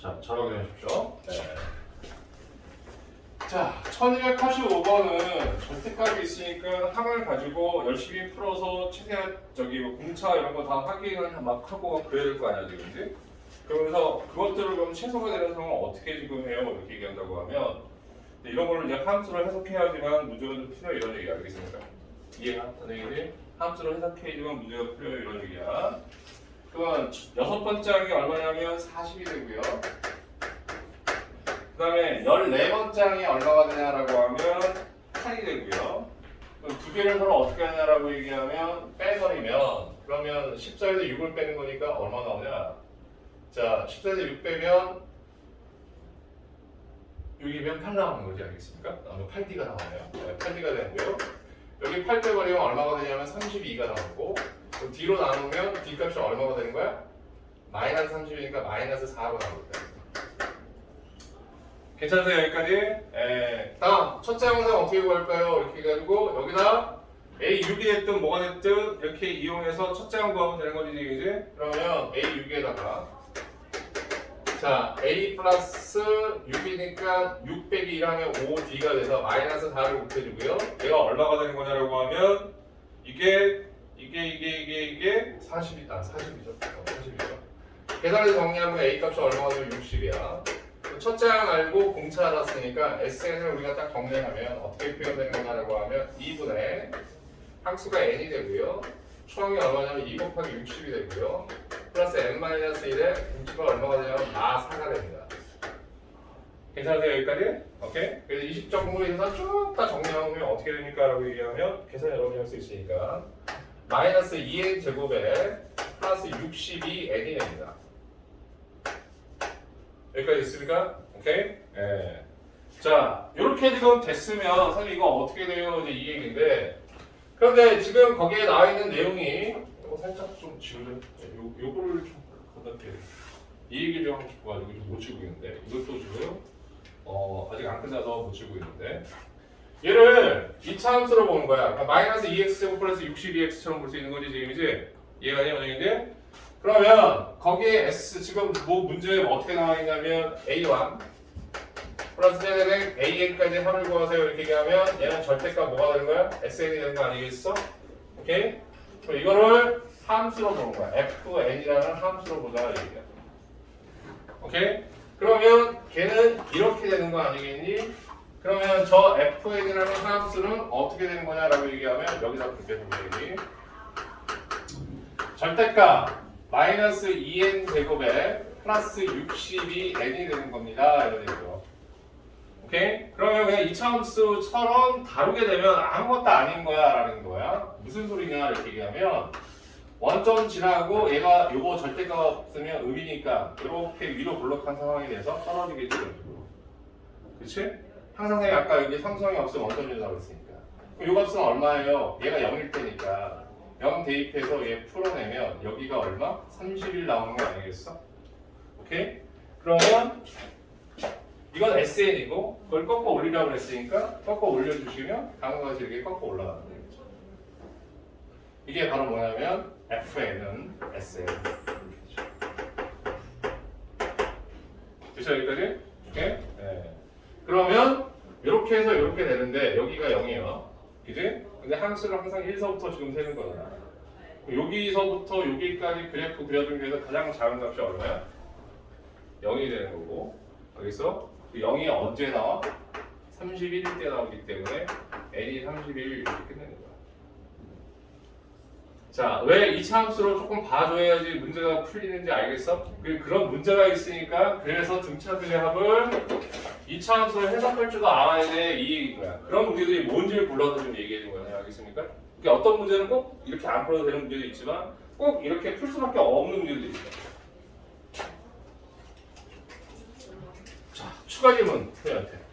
자, 잘 확인하십시오. 네. 자, 1285번은 절대값이 있으니까 항을 가지고 열심히 풀어서 최대한 저기 뭐 공차 이런 거 다 확인을 막 하고 그래야 될 거 아니야 지금 그지? 그러면서 그것들을 그럼 최소가 되는 상황은 어떻게 지금 해요? 이렇게 얘기한다고 하면 이런 거를 이제 함수로 해석해야지만 문제가 좀 풀려 이런 얘기 알겠습니까? 이해가? 선생님이 함수로 해석해야지만 문제가 풀려 이런 얘기야. 그건 여섯 번째 항이 얼마냐면 40이 되고요. 그 다음에 14번째 항이 얼마가 되냐라고 하면 8이 되고요. 그럼 두 개를 서로 어떻게 하냐라고 얘기하면 빼버리면 그러면 14에서 6을 빼는 거니까 얼마 나오냐? 자, 14에서 6 빼면 6이면 8 나오는 거지 알겠습니까? 그러면 8D가 나와요. 네, 8D가 되고요. 여기 8 빼버리면 얼마가 되냐면 32가 나오고 그럼 D로 나누면 D 값이 얼마가 되는 거야? 마이너스 30이니까 마이너스 4가 나오거든. 괜찮으세요 여기까지? 예. 다음 첫째 영상 어떻게 구할까요? 이렇게 해가지고 여기다 A6이 됐든 뭐가 됐든 이렇게 이용해서 첫째 영 구하면 되는 거지 이제 그러면 A6에다가 자 A 플러스 6이니까 6 빼기 1하면 5D가 돼서 마이너스 4를 곱해주고요 얘가 얼마가 되는 거냐라고 하면 이게 이게 이게 이게 이게 40이 아 40이죠 어, 40이죠 계산해서 정리하면 A 값이 얼마가 되면 60이야 첫째 항 알고 공차 알았으니까 SN을 우리가 딱 정리하면 어떻게 표현되는 거냐라고 하면 2분의 항수가 n이 되고요. 초항이 얼마냐면 2 곱하기 60이 되고요. 플러스 n-1에 공치가 얼마가 되냐면 마 4가 됩니다. 괜찮으세요 여기까지? 오케이? 그래서 20점 공부에서 쭉다 정리하면 어떻게 됩니까? 라고 얘기하면 계산 여러분이 할 수 있으니까 마이너스 2n 제곱에 플러스 62n이 됩니다. 여기까지 있습니까? 오케이? 예. 자, 이렇게 지금 됐으면 선생님 이거 어떻게 돼요? 이제 이 얘기인데 그런데 지금 거기에 나와 있는 내용이 이거 살짝 좀 지울래? 요, 요거를 좀 돼. 이 얘기를 좀 싶어가지고 지금 못 치고 있는데 이것도 지금 어, 아직 안 끝나서 못 치고 있는데 얘를 2차 함수로 보는 거야. 그러니까 마이너스 2x제곱 플러스 62x처럼 볼 수 있는 거지 지금이지? 이해가 돼요? 선생님들? 그러면 거기에 S 지금 뭐 문제 어떻게 나와 있냐면 A1 플러스 세대는 AN까지 합을 구하세요 이렇게 얘기하면 얘는 절대값 뭐가 되는 거야? SN이 되는 거 아니겠어? 오케이? 그럼 이거를 함수로 보는 거야 FN이라는 함수로 보자 이 얘기야 오케이? 그러면 걔는 이렇게 되는 거 아니겠니? 그러면 저 FN이라는 함수는 어떻게 되는 거냐라고 얘기하면 여기다 볼게 보기 절대값 마이너스 2n 제곱에 플러스 62n이 되는 겁니다. 이런 얘기죠. 오케이? 그러면 그냥 이차함수처럼 다루게 되면 아무것도 아닌 거야 라는 거야. 무슨 소리냐 이렇게 얘기하면 원점 지나고 얘가 요거 절대값 없으면 음이니까 이렇게 위로 블록한 상황이 돼서 떨어지겠지. 그치? 항상 생각 아까 여기 삼성이 없으면 원점 지나고 있으니까. 그럼 요 값은 얼마예요? 얘가 0일 테니까 0 대입해서 얘 풀어내면 여기가 얼마? 30일 나오는 거 아니겠어? 오케이? 그러면 이건 SN이고 그걸 꺾어 올리라고 했으니까 꺾어 올려주시면 다음과 같이 이렇게 꺾어 올라가는 거죠. 이게 바로 뭐냐면 FN은 SN. 됐죠 여기까지? 오케이? 네. 그러면 이렇게 해서 이렇게 되는데 여기가 0이에요. 그지? 근데 함수를 항상 1서부터 지금 세는 거잖아. 여기서부터 여기까지 그래프 그려준 중에서 가장 작은 값이 얼마야? 0이 되는 거고 여기서 그 0이 언제 나와? 31일 때 나오기 때문에 n이 31일 이렇게 끝내는 거야. 자, 왜 2차 함수로 조금 봐줘야지 문제가 풀리는지 알겠어? 그, 그런 문제가 있으니까 그래서 등차들의 합을 2차 함수를 해석할 줄도 알아야 돼이 거야. 그런 문제들이 뭔지를 불러서 좀 얘기해 준 거야. 알겠습니까? 그러니까 어떤 문제는 꼭 이렇게 안 풀어도 되는 문제도 있지만 꼭 이렇게 풀 수밖에 없는 문제도 있어. 자, 추가 질문 표현한테.